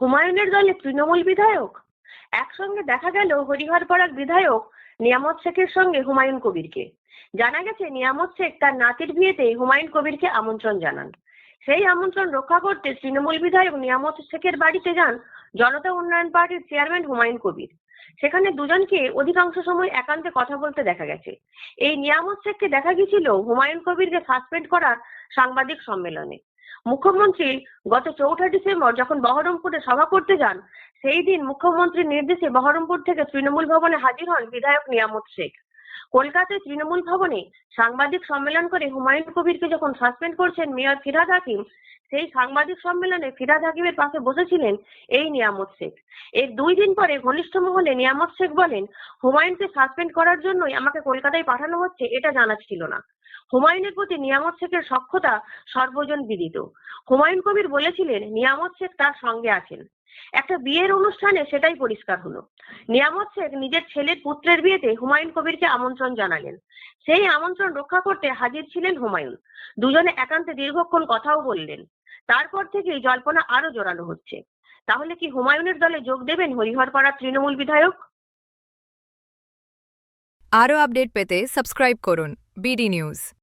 হুমায়ুনের দলে তৃণমূল বিধায়ক। একসঙ্গে দেখা গেল হরিহরপাড়ার বিধায়ক নিয়ামত শেখের সঙ্গে হুমায়ুন কবিরকে। জানা গেছে, নিয়ামত শেখ তার নাতির বিয়েতে হুমায়ুন কবিরকে আমন্ত্রণ জানান। সেই আমন্ত্রণ রক্ষা করতে তৃণমূল বিধায়ক নিয়ামত শেখের বাড়িতে যান জনতা উন্নয়ন পার্টির চেয়ারম্যান হুমায়ুন কবির। সেখানে দুজনকে অধিকাংশ সময় একান্তে কথা বলতে দেখা গেছে। এই নিয়ামত শেখকে দেখা গিয়েছিল হুমায়ুন কবিরকে সাসপেন্ড করার সাংবাদিক সম্মেলনে। মুখ্যমন্ত্রী গত চৌঠা ডিসেম্বর যখন বহরমপুরে সভা করতে যান, সেই দিন মুখ্যমন্ত্রীর নির্দেশে বহরমপুর থেকে তৃণমূল ভবনে হাজির হন বিধায়ক নিয়ামত শেখ। কলকাতায় তৃণমূল ভবনে সাংবাদিক সম্মেলন করে হুমায়ুন কবিরকে যখন সাসপেন্ড করছেন মেয়র ফিরাদ হাকিম, সেই সাংবাদিক সম্মেলনে ফিরাদ হাকিমের পাশে বসেছিলেন এই নিয়ামত শেখ। এর দুই দিন পরে ঘনিষ্ঠ মহলে নিয়ামত শেখ বলেন, হুমায়ুনকে সাসপেন্ড করার জন্যই আমাকে কলকাতায় পাঠানো হচ্ছে, এটা জানা ছিল না। হুমায়ুনের প্রতি নিয়ামত শেখের সক্ষতা সর্বজন বিদিত। হুমায়ুন কবির বলেছিলেন, নিয়ামত শেখ তার সঙ্গে আছেন। একটা বিয়ের অনুষ্ঠানে সেটাই পরিষ্কার হলো। নিয়ামত শেখ নিজের ছেলের পুত্রের বিয়েতে হুমায়ুন কবিরকে আমন্ত্রণ জানালেন। সেই আমন্ত্রণ রক্ষা করতে হাজির ছিলেন হুমায়ুন। দুজনে একান্তে দীর্ঘক্ষণ কথাও বললেন। তারপর থেকেই জল্পনা আরও জোরালো হচ্ছে। তাহলে কি হুমায়ুনের দলে যোগ দেবেন হরিহরপাড়ার তৃণমূল বিধায়ক? আরও আপডেট পেতে সাবস্ক্রাইব করুন বিডি নিউজ।